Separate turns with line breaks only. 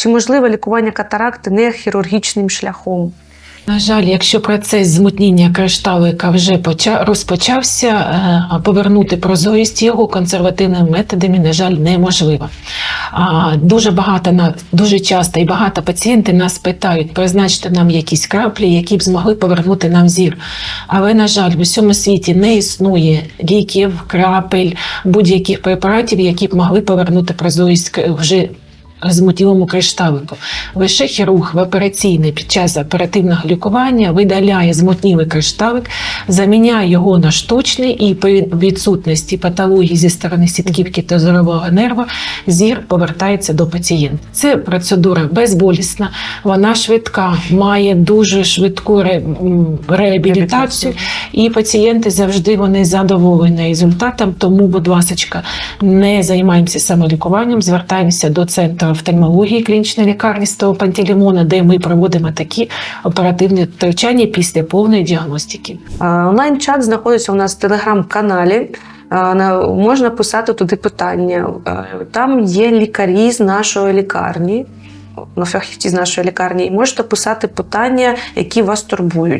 Чи можливе лікування катаракти не хірургічним шляхом?
На жаль, якщо процес змутніння кришталика вже поча- розпочався, е, повернути прозорість його консервативними методами, на жаль, неможливо. Дуже багато дуже часто і багато пацієнтів нас питають, призначте нам якісь краплі, які б змогли повернути нам зір. Але, на жаль, в усьому світі не існує ліків, крапель, будь-яких препаратів, які б могли повернути прозорість вже змутілому кришталику. Лише хірург в операційний під час оперативного лікування видаляє змутнілий кришталик, заміняє його на штучний і при відсутності патології зі сторони сітківки та зорового нерва зір повертається до пацієнта. Це процедура безболісна, вона швидка, має дуже швидку ре- реабілітацію, і пацієнти завжди вони задоволені результатом. Тому, будь ласка, не займаємося самолікуванням, звертаємося до центру офтальмології клінічної лікарні Пантелеймона, де ми проводимо такі оперативні втручання після повної діагностики.
Онлайн-чат знаходиться у нас в телеграм-каналі. На- Можна писати туди питання. Там є лікарі з нашої лікарні, ну, фахівці з нашої лікарні, і можете писати питання, які вас турбують.